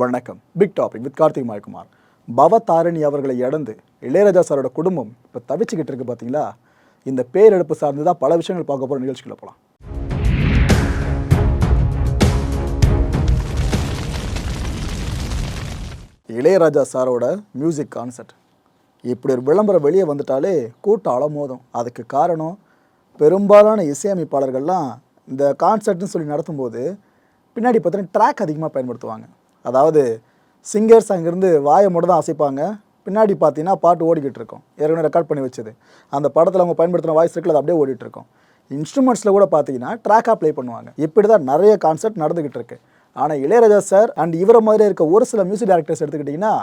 வணக்கம். Big topic with Karthik Mayakumar Bhavatharini அவர்களை இழந்து இளையராஜா சாரோட குடும்பம் இப்போ தவிச்சுக்கிட்டு இருக்கு பார்த்தீங்களா இந்த பேரெடுப்பு சார்ந்து தான் பல விஷயங்கள் பார்க்க போகிற நிகழ்ச்சிக்குள்ள போகலாம் இளையராஜா சாரோட மியூசிக் கான்சர்ட் இப்படி ஒரு விளம்பரம் வெளியே வந்துட்டாலே கூட்டம் அலமோதும் அதுக்கு காரணம் பெரும்பாலான இசையமைப்பாளர்கள்லாம் இந்த கான்சர்ட்னு சொல்லி நடத்தும்போது பின்னாடி பார்த்தீங்கன்னா ட்ராக் அதிகமாக பயன்படுத்துவாங்க. அதாவது சிங்கர்ஸ் அங்கேருந்து வாயை மட்டும் தான் அசைப்பாங்க பின்னாடி பார்த்தீங்கன்னா பாட்டு ஓடிக்கிட்டு இருக்கும். ஏற்கனவே ரெக்கார்ட் பண்ணி வச்சது. அந்த படத்தில் அவங்க பயன்படுத்தின வாய்ஸ் இருக்குல்ல அது அப்படியே ஓடிட்டு இருக்கும். இன்ஸ்ட்ருமெண்ட்ஸில் கூட பார்த்தீங்கன்னா ட்ராக்காக ப்ளே பண்ணுவாங்க. இப்படி தான் நிறைய கான்செர்ட் நடந்துக்கிட்டு இருக்கு. ஆனால் இளையராஜா சார் அண்ட் இவரை மாதிரி இருக்க ஒரு சில மியூசிக் டேரக்டர்ஸ் எடுத்துக்கிட்டிங்கன்னா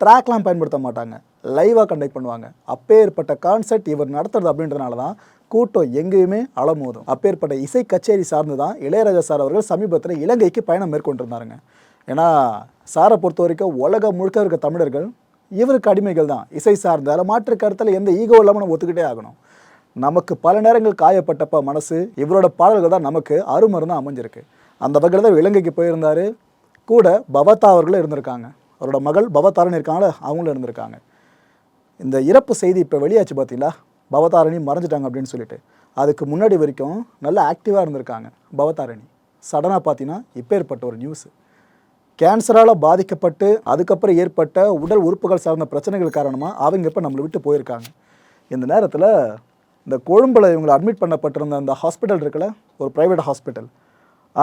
ட்ராக்லாம் பயன்படுத்த மாட்டாங்க. லைவாக கண்டக்ட் பண்ணுவாங்க. அப்பேற்பட்ட கான்செர்ட் இவர் நடத்துறது அப்படின்றதுனால தான் கூட்டம் எங்கேயுமே அலமோதும். அப்பேற்பட்ட இசை கச்சேரி சார்ந்து தான் இளையராஜா சார் அவர்கள் சமீபத்தில் இலங்கைக்கு பயணம் மேற்கொண்டிருந்தாருங்க. ஏன்னா சாரை பொறுத்த வரைக்கும் உலகம் முழுக்க இருக்க தமிழர்கள் இவருக்கு அடிமைகள் தான். இசை சார்ந்த அதில் மாற்று கருத்தில் எந்த ஈகோ இல்லாமல் நம்ம ஒத்துக்கிட்டே ஆகணும். நமக்கு பல நேரங்கள் காயப்பட்டப்ப மனசு இவரோட பாடல்கள் தான் நமக்கு அருமருந்தான் அமைஞ்சிருக்கு. அந்த வகையில் தான் இலங்கைக்கு போயிருந்தார். கூட பவதா அவர்களும் இருந்திருக்காங்க. அவரோட மகள் பவதாரன் இருக்காங்களே அவங்களும் இருந்திருக்காங்க. இந்த இறப்பு செய்தி இப்போ வெளியாச்சு பார்த்தீங்களா பவதாரணி மறைஞ்சிட்டாங்க அப்படின்னு சொல்லிட்டு. அதுக்கு முன்னாடி வரைக்கும் நல்லா ஆக்டிவாக இருந்திருக்காங்க பவதாரணி சடனாக பார்த்தீங்கன்னா இப்பேற்பட்ட ஒரு நியூஸ் கேன்சரால் பாதிக்கப்பட்டு அதுக்கப்புறம் ஏற்பட்ட உடல் உறுப்புகள் சார்ந்த பிரச்சனைகள் காரணமாக அவங்க இப்போ நம்மளை விட்டு போயிருக்காங்க. இந்த நேரத்தில் இந்த கொழும்பில் இவங்களை அட்மிட் பண்ணப்பட்டிருந்த அந்த ஹாஸ்பிட்டல் இருக்குல்ல ஒரு ப்ரைவேட் ஹாஸ்பிட்டல்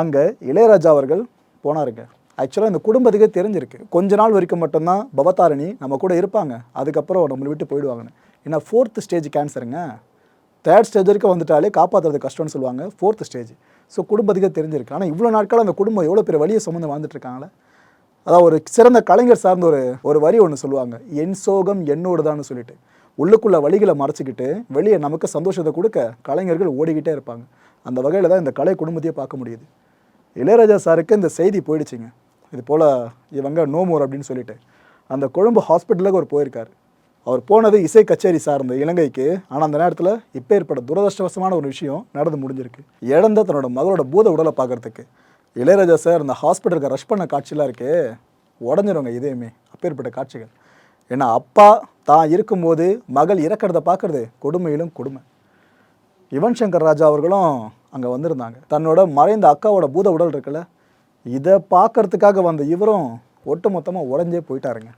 அங்கே இளையராஜா அவர்கள் போனாருங்க. ஆக்சுவலாக இந்த குடும்பத்துக்கே தெரிஞ்சிருக்கு. கொஞ்ச நாள் வரைக்கும் மட்டும்தான் பவதாரணி நம்ம கூட இருப்பாங்க. அதுக்கப்புறம் நம்மளை விட்டு போயிடுவாங்கன்னு. ஏன்னா ஃபோர்த்து ஸ்டேஜ் கேன்சருங்க தேர்ட் ஸ்டேஜ் வரைக்கும் வந்துட்டாலே காப்பாற்றுறது கஷ்டம்னு சொல்லுவாங்க. ஃபோர்த் ஸ்டேஜ் ஸோ குடும்பத்துக்கு தெரிஞ்சிருக்கு ஆனால் இவ்வளோ நாட்கள் அந்த குடும்பம் எவ்வளோ பெரிய வழியை சுமந்து வாழ்ந்துட்டுருக்காங்களே அதாவது ஒரு சிறந்த கலைஞர் சார்ந்த ஒரு ஒரு வரி ஒன்று சொல்லுவாங்க. என் சோகம் என்னோடுதான்னு சொல்லிட்டு. உள்ளுக்குள்ளே வழிகளை மறைச்சிக்கிட்டு வெளியே நமக்கு சந்தோஷத்தை கொடுக்க கலைஞர்கள் ஓடிக்கிட்டே இருப்பாங்க. அந்த வகையில் தான் இந்த கலை குடும்பத்தையே பார்க்க முடியுது. இளையராஜா சாருக்கு இந்த செய்தி போயிடுச்சுங்க. இது போல் இவங்க நோமோர் அப்படின்னு சொல்லிட்டு. அந்த கொழும்பு ஹாஸ்பிட்டலுக்கு அவர் போயிருக்காரு. அவர் போனது இசை கச்சேரி சார்ந்த இலங்கைக்கு ஆனால் அந்த நேரத்தில் இப்போ ஏற்பட்ட துரதிருஷ்டவசமான ஒரு விஷயம் நடந்து முடிஞ்சிருக்கு. இழந்த தன்னோட மகளோட பூத உடலை பார்க்கறதுக்கு. இளையராஜா சார் இந்த ஹாஸ்பிட்டலுக்கு ரஷ் பண்ண காட்சியெலாம் இருக்கே உடஞ்சிருங்க இதேமே அப்பேற்பட்ட காட்சிகள். ஏன்னா அப்பா தான் இருக்கும்போது மகள் இறக்கிறத பார்க்குறது கொடுமையிலும் கொடுமை. யுவன் சங்கர் ராஜா அவர்களும் அங்கே வந்திருந்தாங்க. தன்னோட மறைந்த அக்காவோட பூத உடல் இருக்குல்ல இதை பார்க்கறதுக்காக வந்த இவரும் ஒட்டு மொத்தமாக உடஞ்சே போயிட்டாருங்க.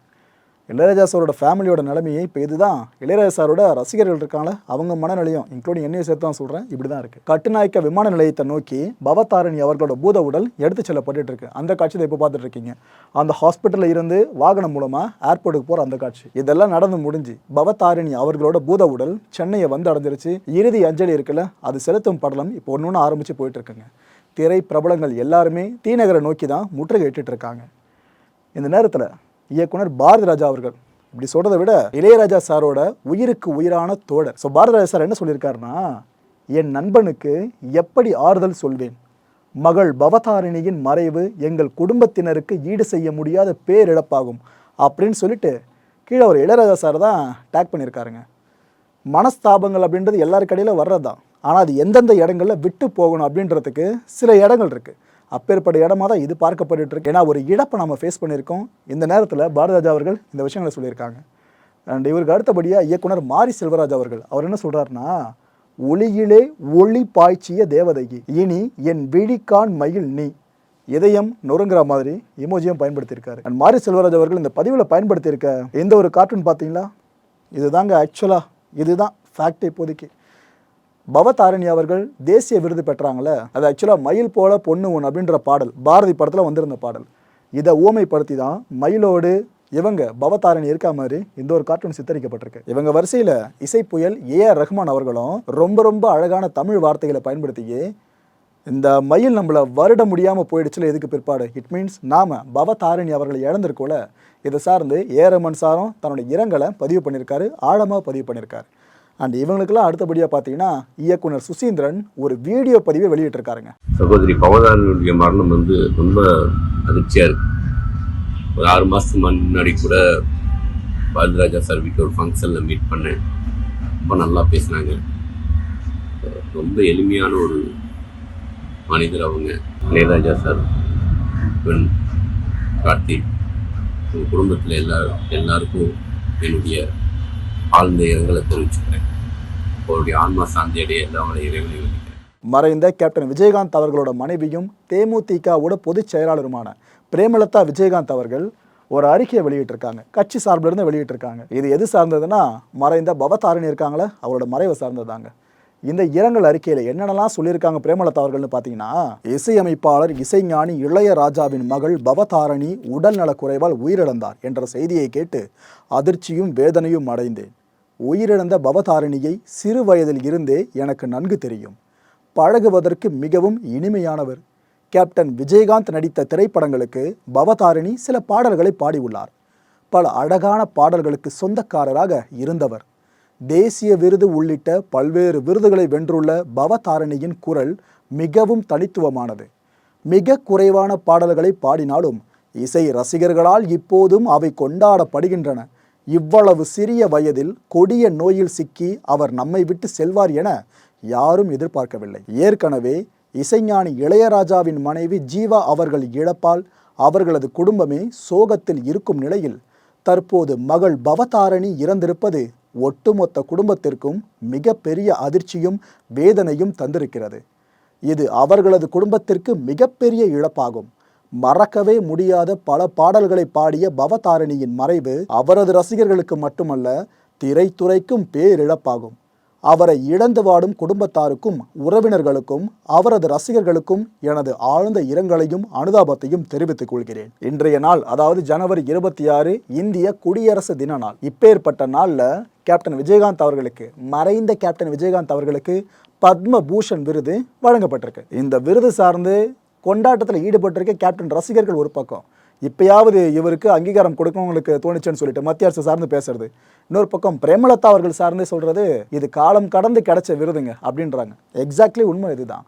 இளையராஜா சாரோட ஃபேமிலியோட நிலைமையை இப்போ இதுதான். இளையராஜா சாரோட ரசிகர்கள் இருக்காங்கள அவங்க மனநிலையும் இன்க்ளூடிங் என்னையும் சேர்த்து தான் சொல்கிறேன் இப்படி தான் இருக்குது கட்டுநாயக்க விமான நிலையத்தை நோக்கி பவதாரணி அவர்களோட பூத உடல் எடுத்து செல்லப்பட்டு இருக்கு. அந்த காட்சி இப்போ பார்த்துட்டு இருக்கீங்க. அந்த ஹாஸ்பிட்டலில் இருந்து வாகனம் மூலமாக ஏர்போர்ட்டுக்கு போகிற அந்த காட்சி. இதெல்லாம் நடந்து முடிஞ்சு பவதாரணி அவர்களோட பூத உடல் சென்னையை வந்து அடைஞ்சிருச்சு. இறுதி அஞ்சலி இருக்குல்ல அது செலுத்தும் படலம் இப்போ ஒன்று ஒன்று ஆரம்பித்து போயிட்டு இருக்குங்க. திரை பிரபலங்கள் எல்லாருமே தீநகரை நோக்கி தான் முற்றுகையிட்டு இருக்காங்க. இந்த நேரத்தில் இயக்குனர் பாரதி ராஜா அவர்கள். இப்படி சொல்றதை விட இளையராஜா சாரோட உயிருக்கு உயிரான தோழர். ஸோ பாரதி ராஜா சார் என்ன சொல்லியிருக்காருன்னா என் நண்பனுக்கு எப்படி ஆறுதல் சொல்வேன்? மகள் பவதாரிணியின் மறைவு எங்கள் குடும்பத்தினருக்கு ஈடு செய்ய முடியாத பேரிழப்பாகும். அப்படின்னு சொல்லிட்டு கீழே ஒரு இளையராஜா சார் தான் டேக் பண்ணியிருக்காருங்க. மனஸ்தாபங்கள் அப்படின்றது எல்லாருக்கடையில் வர்றது தான் ஆனால் அது எந்தெந்த இடங்களில் விட்டு போகணும் அப்படின்றதுக்கு சில இடங்கள் இருக்குது அப்பேற்பட்ட இடமா தான் இது பார்க்கப்பட்டு இருக்கு ஏன்னா ஒரு இழப்பை நம்ம ஃபேஸ் பண்ணியிருக்கோம். இந்த நேரத்தில் பாரதராஜா அவர்கள் இந்த விஷயங்களை சொல்லியிருக்காங்க. அண்ட் இவருக்கு அடுத்தபடியாக இயக்குனர் மாரி செல்வராஜ் அவர்கள். அவர் என்ன சொல்கிறாருன்னா ஒளியிலே ஒளி பாய்ச்சிய தேவதைக்கு இனி என் விழிக்கான் மயில் நீ. இதயம் நொறுங்குற மாதிரி இமோஜியும் பயன்படுத்தியிருக்காரு. அண்ட் மாரி செல்வராஜ் அவர்கள் இந்த பதிவில் பயன்படுத்தியிருக்க எந்த ஒரு கார்ட்டூன் பார்த்தீங்களா? இதுதாங்க ஆக்சுவலாக இதுதான் ஃபேக்ட் இப்போதைக்கு பவதாரணி அவர்கள் தேசிய விருது பெற்றாங்களே. அது ஆக்சுவலாக மயில் போல பொண்ணு ஒன்று அப்படின்ற பாடல் பாரதி படத்தில் வந்திருந்த பாடல். இதை ஊமைப்படுத்தி தான் மயிலோடு இவங்க பவதாரணி இருக்கா மாதிரி இந்த ஒரு கார்ட்டூன் சித்தரிக்கப்பட்டிருக்கு. இவங்க வரிசையில் இசை புயல் ஏ ஆர் ரஹ்மான் அவர்களும் ரொம்ப ரொம்ப அழகான தமிழ் வார்த்தைகளை பயன்படுத்தியே இந்த மயில் நம்மளை வருட முடியாமல் போயிடுச்சுல எதுக்கு பிற்பாடு. இட் மீன்ஸ் நாம பவதாரணி அவர்களை இழந்திருக்கோல. இதை சார்ந்து ஏ ரமன் சாரும் தன்னுடைய இரங்கலை பதிவு பண்ணியிருக்காரு ஆழமாக பதிவு பண்ணியிருக்காரு. அண்ட் இவங்களுக்கெல்லாம் அடுத்தபடியாக பார்த்தீங்கன்னா இயக்குனர் சுசீந்திரன் ஒரு வீடியோ பதிவை வெளியிட்டிருக்காருங்க. சகோதரி பவதாரனுடைய மரணம் வந்து ரொம்ப அதிர்ச்சியாக இருக்கு. ஒரு ஆறு மாதத்துக்கு முன்னாடி கூட பாரதிராஜா சார் வீட்டில் ஒரு ஃபங்க்ஷனில் மீட் பண்ணேன். ரொம்ப நல்லா பேசினாங்க. ரொம்ப எளிமையான ஒரு மனிதர் அவங்க. இளையராஜா சார் பெண் கார்த்திக் உங்கள் குடும்பத்தில் எல்லா எல்லாருக்கும் என்னுடைய ஆழ்ந்த இரங்கலை தெரிவிச்சுக்கிறேன் அவருடைய ஆன்மா சாந்தி அடைய எல்லாமே இறைவனை மறைந்த கேப்டன் விஜயகாந்த் அவர்களோட மனைவியும் தேமுதிகவோட பொதுச் செயலாளருமான பிரேமலதா விஜயகாந்த் அவர்கள் ஒரு அறிக்கையை வெளியிட்டிருக்காங்க. கட்சி சார்பிலிருந்து வெளியிட்டிருக்காங்க. இது எது சார்ந்ததுன்னா மறைந்த பவதாரணி இருக்காங்களே அவரோட மறைவை சார்ந்ததாங்க இந்த இரங்கல் அறிக்கையில் என்னென்னலாம் சொல்லியிருக்காங்க பிரேமலதா அவர்கள்னு பார்த்தீங்கன்னா இசையமைப்பாளர் இசைஞானி இளையராஜாவின் மகள் பவதாரணி உடல்நலக் குறைவால் உயிரிழந்தார் என்ற செய்தியை கேட்டு அதிர்ச்சியும் வேதனையும் அடைந்தேன். உயிரிழந்த பவதாரிணியை சிறு வயதில் இருந்தே எனக்கு நன்கு தெரியும். பழகுவதற்கு மிகவும் இனிமையானவர். கேப்டன் விஜயகாந்த் நடித்த திரைப்படங்களுக்கு பவதாரிணி சில பாடல்களை பாடியுள்ளார். பல அழகான பாடல்களுக்கு சொந்தக்காரராக இருந்தவர். தேசிய விருது உள்ளிட்ட பல்வேறு விருதுகளை வென்றுள்ள பவதாரணியின் குரல் மிகவும் தனித்துவமானது. மிக குறைவான பாடல்களை பாடினாலும் இசை ரசிகர்களால் இப்போதும் அவை கொண்டாடப்படுகின்றன. இவ்வளவு சிறிய வயதில் கொடிய நோயில் சிக்கி அவர் நம்மை விட்டு செல்வார் என யாரும் எதிர்பார்க்கவில்லை. ஏற்கனவே இசைஞானி இளையராஜாவின் மனைவி ஜீவா அவர்கள் இழப்பால் அவர்களது குடும்பமே சோகத்தில் இருக்கும் நிலையில் தற்போது மகள் பவதாரணி இறந்திருப்பது ஒட்டுமொத்த குடும்பத்திற்கும் மிகப்பெரிய அதிர்ச்சியும் வேதனையும் தந்திருக்கிறது. இது அவர்களது குடும்பத்திற்கு மிகப்பெரிய இழப்பாகும். மறக்கவே முடியாத பல பாடல்களை பாடிய பவதாரணியின் மறைவு அவரது ரசிகர்களுக்கு மட்டுமல்ல திரைத்துறைக்கும் பேரிழப்பாகும். அவரை இழந்து வாடும் குடும்பத்தாருக்கும் உறவினர்களுக்கும் அவரது ரசிகர்களுக்கும் எனது ஆழ்ந்த இரங்கலையும் அனுதாபத்தையும் தெரிவித்துக் கொள்கிறேன். இன்றைய நாள் அதாவது ஜனவரி இருபத்தி ஆறு இந்திய குடியரசு தின நாள். இப்பேற்பட்ட நாளில் கேப்டன் விஜயகாந்த் அவர்களுக்கு மறைந்த கேப்டன் விஜயகாந்த் அவர்களுக்கு பத்ம பூஷன் விருது வழங்கப்பட்டிருக்கு. இந்த விருது சார்ந்து கொண்டாட்டத்தில் ஈடுபட்டிருக்க கேப்டன் ரசிகர்கள் ஒரு பக்கம். இப்பயாவது இவருக்கு அங்கீகாரம் கொடுக்கவங்களுக்கு தோணுச்சுன்னு சொல்லிட்டு மத்திய அரசு சார்ந்து பேசுறது. இன்னொரு பக்கம் பிரேமலதா அவர்கள் சார்ந்து சொல்றது இது காலம் கடந்து கிடைச்ச விருதுங்க அப்படின்றாங்க. எக்ஸாக்ட்லி உண்மை இதுதான்.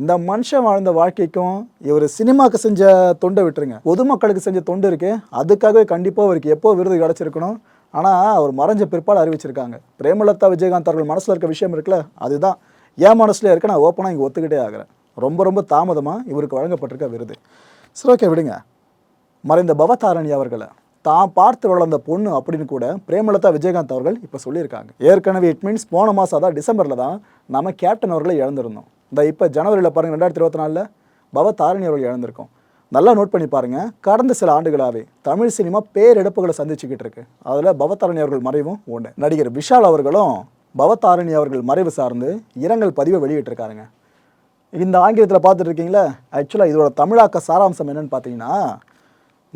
இந்த மனுஷன் வாழ்ந்த வாழ்க்கைக்கும் இவர் சினிமாக்கு செஞ்ச தொண்டை விட்டுருங்க. பொதுமக்களுக்கு செஞ்ச தொண்டு இருக்கு. அதுக்காகவே கண்டிப்பாக அவருக்கு எப்போ விருது கிடச்சிருக்கணும்? ஆனால் அவர் மறைஞ்ச பிற்பாடு அறிவிச்சிருக்காங்க. பிரேமலதா விஜயகாந்த் அவர்கள் மனசில் இருக்க விஷயம் இருக்குல்ல அதுதான். என் மனசுல இருக்க நான் ஓப்பனாக இங்கே ஒத்துக்கிட்டே ஆகிறேன். ரொம்ப ரொம்ப தாமதமாக இவருக்கு வழங்கப்பட்டிருக்க விருது. சரி ஓகே விடுங்க. மறைந்த பவதாரணி அவர்களை தான் பார்த்து வளர்ந்த பொண்ணு அப்படின்னு கூட பிரேமலதா விஜயகாந்த் அவர்கள் இப்போ சொல்லியிருக்காங்க. ஏற்கனவே இட் மீன்ஸ் போன மாதம் தான் டிசம்பரில் தான் நம்ம கேப்டன் அவர்களை இழந்திருந்தோம். இந்த இப்போ ஜனவரியில் பாருங்கள் ரெண்டாயிரத்தி இருபத்தி நாலில் பவதாரணி அவர்கள் இழந்திருக்கோம். நல்லா நோட் பண்ணி பாருங்கள் கடந்த சில ஆண்டுகளாகவே தமிழ் சினிமா பேரிழப்புகளை சந்திச்சுக்கிட்டு இருக்கு. அதில் பவதாரணி அவர்கள் மறைவும் ஒன்று நடிகர் விஷால் அவர்களும் பவதாரணி அவர்கள் மறைவு சார்ந்து இரங்கல் பதிவை வெளியிட்டிருக்காருங்க. இந்த ஆங்கிலத்தில் பார்த்துட்டு இருக்கீங்களா ஆக்சுவலாக இதோட தமிழாக்க சாராம்சம் என்னன்னு பார்த்தீங்கன்னா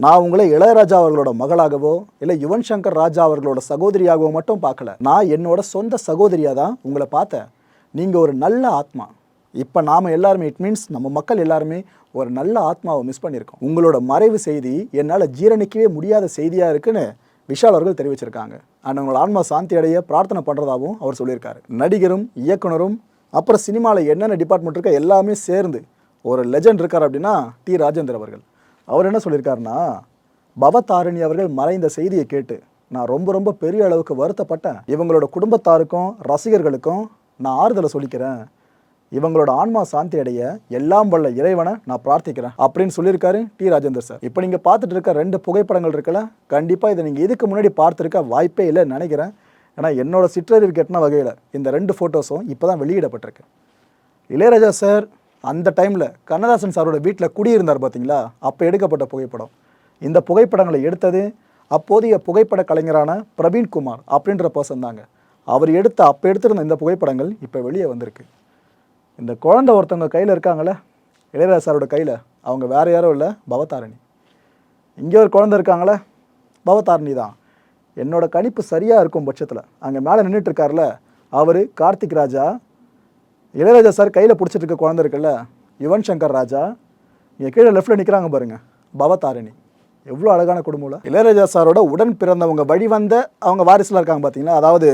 நான் உங்களை இளையராஜா அவர்களோட மகளாகவோ இல்லை யுவன் சங்கர் ராஜா அவர்களோட சகோதரியாகவோ மட்டும் பார்க்கல. நான் என்னோட சொந்த சகோதரியாக தான் உங்களை பார்த்தேன். நீங்கள் ஒரு நல்ல ஆத்மா. இப்போ நாம் எல்லாருமே இட் மீன்ஸ் நம்ம மக்கள் எல்லாருமே ஒரு நல்ல ஆத்மாவை மிஸ் பண்ணியிருக்கோம். உங்களோட மறைவு செய்தி என்னால் ஜீரணிக்கவே முடியாத செய்தியாக இருக்குன்னு விஷால் அவர்கள் தெரிவிச்சிருக்காங்க. அண்ட் உங்களோட ஆன்மா சாந்தி அடைய பிரார்த்தனை பண்ணுறதாகவும் அவர் சொல்லியிருக்காரு. நடிகரும் இயக்குனரும் அப்புறம் சினிமாவில் என்னென்ன டிபார்ட்மெண்ட் இருக்கோ எல்லாமே சேர்ந்து ஒரு லெஜண்ட் இருக்கார் அப்படின்னா டி. ராஜேந்தர் அவர்கள். அவர் என்ன சொல்லியிருக்காருன்னா பவதாரிணி அவர்கள் மறைந்த செய்தியை கேட்டு நான் ரொம்ப ரொம்ப பெரிய அளவுக்கு வருத்தப்பட்டேன். இவங்களோட குடும்பத்தாருக்கும் ரசிகர்களுக்கும் நான் ஆறுதலை சொல்லிக்கிறேன். இவங்களோட ஆன்மா சாந்தி அடைய எல்லாம் வல்ல இறைவனை நான் பிரார்த்திக்கிறேன் அப்படின்னு சொல்லியிருக்காரு டி. ராஜேந்தர் சார். இப்போ நீங்கள் பார்த்துட்டு இருக்க ரெண்டு புகைப்படங்கள் இருக்குல்ல கண்டிப்பாக இதை நீங்கள் இதுக்கு முன்னாடி பார்த்துருக்க வாய்ப்பே இல்லைன்னு நினைக்கிறேன். ஏன்னா என்னோட சிற்றறிவு கெட்டின வகையில் இந்த ரெண்டு ஃபோட்டோஸும் இப்போ தான் வெளியிடப்பட்டிருக்கு. இளையராஜா சார் அந்த டைமில் கண்ணதாசன் சாரோட வீட்டில் குடியிருந்தார் பார்த்தீங்களா அப்போ எடுக்கப்பட்ட புகைப்படம். இந்த புகைப்படங்களை எடுத்தது அப்போதைய புகைப்பட கலைஞரான பிரவீன் குமார் அப்படின்ற பர்சன் தாங்க. அவர் எடுத்த அப்போ எடுத்திருந்த இந்த புகைப்படங்கள் இப்போ வெளியே வந்திருக்கு. இந்த குழந்தை ஒருத்தவங்க கையில் இருக்காங்களே இளையராஜா சாரோட கையில் அவங்க வேறு யாரும் இல்லை பவதாரணி. இங்கே ஒரு குழந்தை இருக்காங்களே பவதாரணி தான். என்னோட கணிப்பு சரியாக இருக்கும் பட்சத்தில். அங்கே மேலே நின்றுட்டு இருக்கார்ல அவர் கார்த்திக் ராஜா. இளையராஜா சார் கையில் பிடிச்சிட்டு இருக்க குழந்தை இருக்குல்ல யுவன் சங்கர் ராஜா. இங்கே கீழே லெஃப்ட்டில் நிற்கிறாங்க பாருங்கள் பவதாரணி. எவ்வளோ அழகான குடும்பம்ல. இளையராஜா சாரோட உடன் பிறந்தவங்க வழி வந்த அவங்க வாரிசுலாம் இருக்காங்க பார்த்தீங்களா அதாவது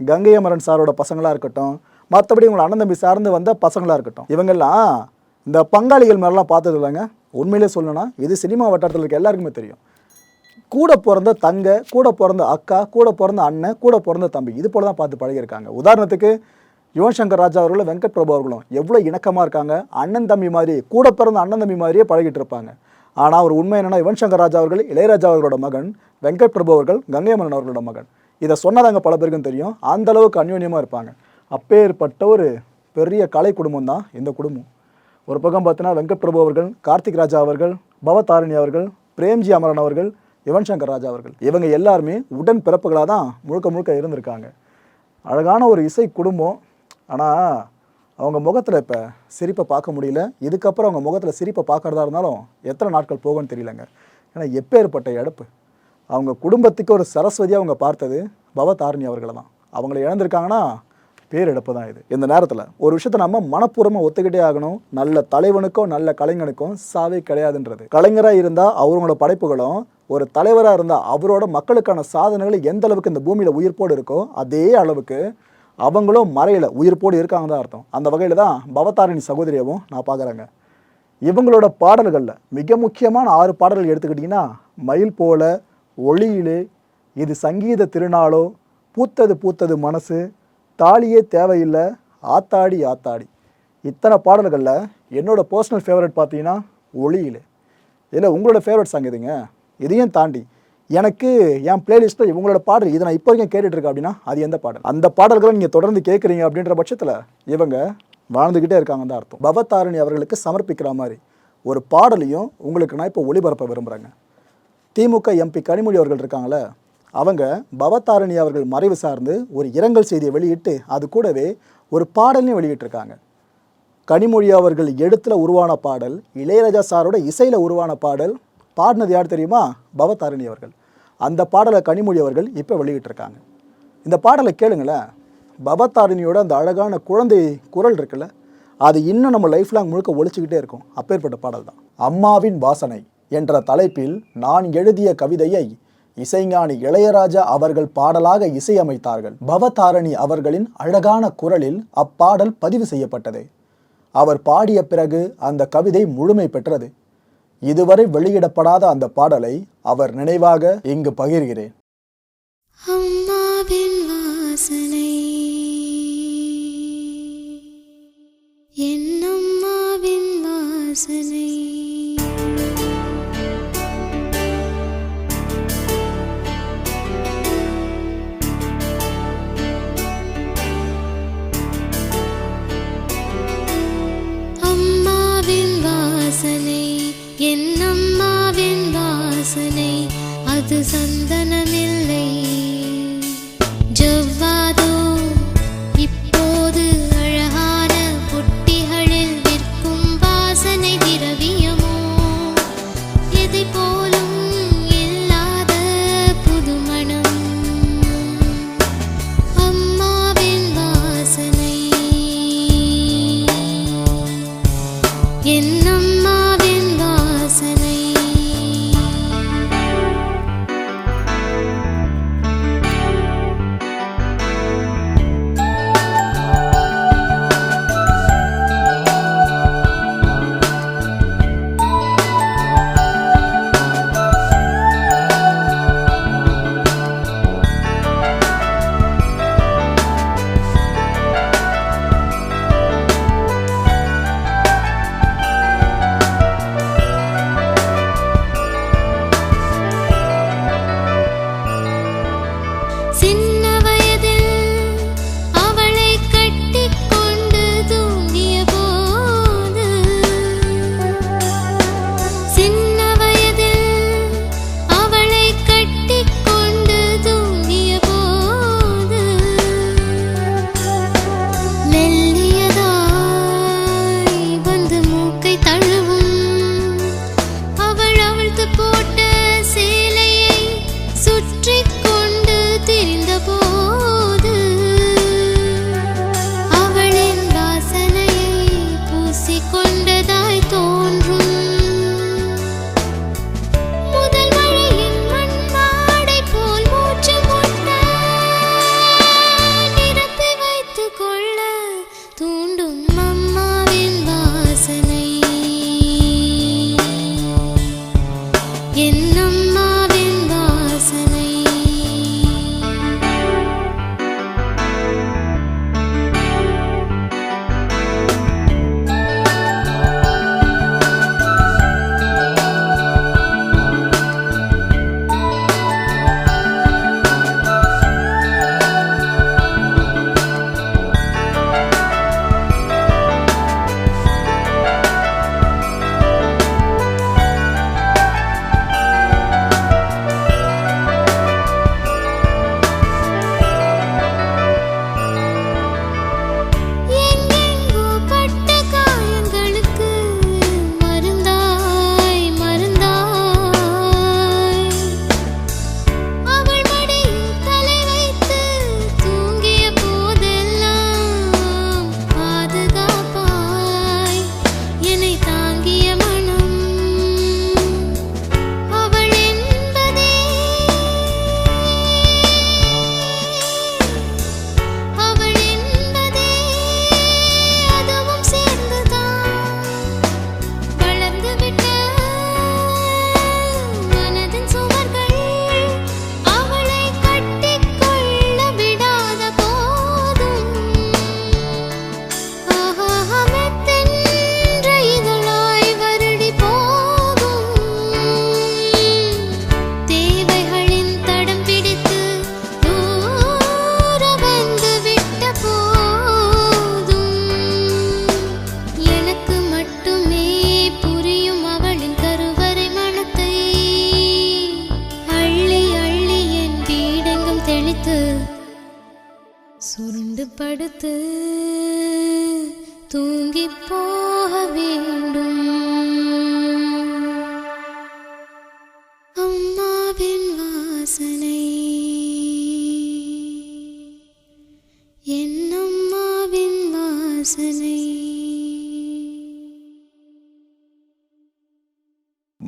கங்கை அமரன் சாரோட பசங்களாக இருக்கட்டும் மற்றபடி உங்களை அண்ணன் தம்பி சார்ந்து வந்த பசங்களாக இருக்கட்டும். இவங்கெல்லாம் இந்த பங்காளிகள் மாதிரிலாம் பார்த்தது இல்லைங்க உண்மையிலே சொல்லணும்னா இது சினிமா வட்டாரத்தில் இருக்க எல்லாருக்குமே தெரியும். கூட பிறந்த தங்க கூட பிறந்த அக்கா கூட பிறந்த அண்ணன் கூட பிறந்த தம்பி இது போல தான் பார்த்து பழகியிருக்காங்க. உதாரணத்துக்கு யுவன் சங்கர் ராஜா அவர்களும் வெங்கட் பிரபு அவர்களும் எவ்வளோ இணக்கமாக இருக்காங்க. அண்ணன் தம்பி மாதிரி கூட பிறந்த அண்ணன் தம்பி மாதிரியே பழகிட்டு இருப்பாங்க. ஆனால் ஒரு உண்மை என்னென்னா யுவன் சங்கர் ராஜா அவர்கள் இளையராஜா அவர்களோட மகன் வெங்கட் பிரபு அவர்கள் கங்கை மன்னன் அவர்களோட மகன். இதை சொன்னதாங்க பல பேருக்கும் தெரியும். அந்த அளவுக்கு அந்யோன்யமாக இருப்பாங்க. அப்பேற்பட்ட ஒரு பெரிய கலை குடும்பம் தான் இந்த குடும்பம். ஒரு பக்கம் பார்த்தீங்கன்னா வெங்கட் பிரபு அவர்கள் கார்த்திக் ராஜா அவர்கள் பவதாரிணி அவர்கள் பிரேம்ஜி அமரன் அவர்கள் யுவன் சங்கர் ராஜா அவர்கள். இவங்க எல்லாருமே உடன் பிறப்புகளாக தான் முழுக்க முழுக்க இருந்திருக்காங்க. அழகான ஒரு இசை குடும்பம். ஆனால் அவங்க முகத்தில் இப்போ சிரிப்பை பார்க்க முடியல. இதுக்கப்புறம் அவங்க முகத்தில் சிரிப்பை பார்க்குறதா இருந்தாலும் எத்தனை நாட்கள் போகும்னு தெரியலங்க. ஏன்னா எப்பேற்பட்ட இழப்பு. அவங்க குடும்பத்துக்கு ஒரு சரஸ்வதியாக அவங்க பார்த்தது பவதாரிணி அவர்களை தான். அவங்கள இழந்திருக்காங்கன்னா பேரிழப்பு தான் இது. இந்த நேரத்தில் ஒரு விஷயத்த நம்ம மனப்பூர்வமாக ஒத்துக்கிட்டே ஆகணும். நல்ல தலைவனுக்கும் நல்ல கலைஞனுக்கும் சாவே கிடையாதுன்றது. கலைஞராக இருந்தால் அவங்களோட படைப்புகளும் ஒரு தலைவராக இருந்தால் அவரோட மக்களுக்கான சாதனைகள் எந்த அளவுக்கு இந்த பூமியில் உயிர்ப்போடு இருக்கோ அதே அளவுக்கு அவங்களும் மறையில் உயிர்ப்போடு இருக்காங்க தான் அர்த்தம். அந்த வகையில் தான் பவதாரிணி சகோதரியவும் நான் பார்க்குறேங்க. இவங்களோட பாடல்களில் மிக முக்கியமான ஆறு பாடல்கள் எடுத்துக்கிட்டிங்கன்னா மயில் போல ஒளியிலே இது சங்கீத திருநாளோ பூத்தது பூத்தது மனசு தாலியே தேவையில்லை ஆத்தாடி ஆத்தாடி. இத்தனை பாடல்களில் என்னோடய பர்சனல் ஃபேவரட் பார்த்தீங்கன்னா ஒளியிலே. இதில் உங்களோட ஃபேவரட் சாங் எதுங்க? இதையும் தாண்டி எனக்கு என் பிளேலிஸ்ட்டில் இவங்களோட பாடல் இதை நான் இப்போ வரைக்கும் கேட்டுட்டுருக்கேன் அப்படின்னா அது எந்த பாடல்? அந்த பாடல்களை நீங்கள் தொடர்ந்து கேட்குறீங்க அப்படின்ற பட்சத்தில் இவங்க வாழ்ந்துக்கிட்டே இருக்காங்க தான் அர்த்தம். பவத்தாரணி அவர்களுக்கு சமர்ப்பிக்கிற மாதிரி ஒரு பாடலையும் உங்களுக்கு நான் இப்போ ஒளிபரப்ப விரும்புகிறேங்க திமுக எம்பி கனிமொழி அவர்கள் இருக்காங்களே அவங்க பவத்தாரணி அவர்கள் மறைவு சார்ந்து ஒரு இரங்கல் செய்தியை வெளியிட்டு அது கூடவே ஒரு பாடலையும் வெளியிட்டிருக்காங்க. கனிமொழி அவர்கள் எழுத்தில் உருவான பாடல் இளையராஜா சாரோட இசையில் உருவான பாடல் பாடினது யார் தெரியுமா? பவதாரிணி அவர்கள். அந்த பாடலை கனிமொழி அவர்கள் இப்போ வெளியிட்டிருக்காங்க. இந்த பாடலை கேளுங்களேன். பவதாரிணியோட அந்த அழகான குழந்தை குரல் இருக்குல்ல அது இன்னும் நம்ம லைஃப் லாங் முழுக்க ஒழிச்சுக்கிட்டே இருக்கும். அப்பேற்பட்ட பாடல் தான். அம்மாவின் வாசனை என்ற தலைப்பில் நான் எழுதிய கவிதையை இசைஞானி இளையராஜா அவர்கள் பாடலாக இசையமைத்தார்கள். பவதாரணி அவர்களின் அழகான குரலில் அப்பாடல் பதிவு செய்யப்பட்டது. அவர் பாடிய பிறகு அந்த கவிதை முழுமை பெற்றது. இதுவரை வெளியிடப்படாத அந்த பாடலை அவர் நினைவாக இங்கு பகிர்கிறேன். அம்மாவின் வாசனை. என் வாசனை.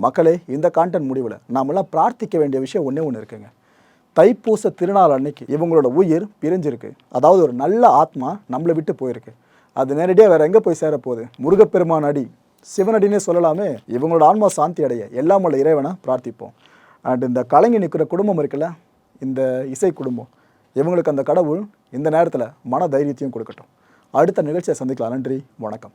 மக்களே இந்த கான்டென்ட் முடிவில் நாமெல்லாம் பிரார்த்திக்க வேண்டிய விஷயம் ஒன்றே ஒன்று இருக்குங்க. தைப்பூச திருநாள் அன்னைக்கு இவங்களோட உயிர் பிரிஞ்சிருக்கு. அதாவது ஒரு நல்ல ஆத்மா நம்மளை விட்டு போயிருக்கு. அது நேரடியாக வேறு எங்கே போய் சேரப்போகுது முருகப்பெருமான் அடி. சிவனடினே சொல்லலாமே. இவங்களோட ஆன்மா சாந்தி அடைய எல்லாம் உள்ள இறைவனை பிரார்த்திப்போம். அண்ட் இந்த கலங்கி நிற்கிற குடும்பம் இருக்குல்ல இந்த இசை குடும்பம் இவங்களுக்கு அந்த கடவுள் இந்த நேரத்தில் மன தைரியத்தையும் கொடுக்கட்டும். அடுத்த நிகழ்ச்சியை சந்திக்கலாம். நன்றி வணக்கம்.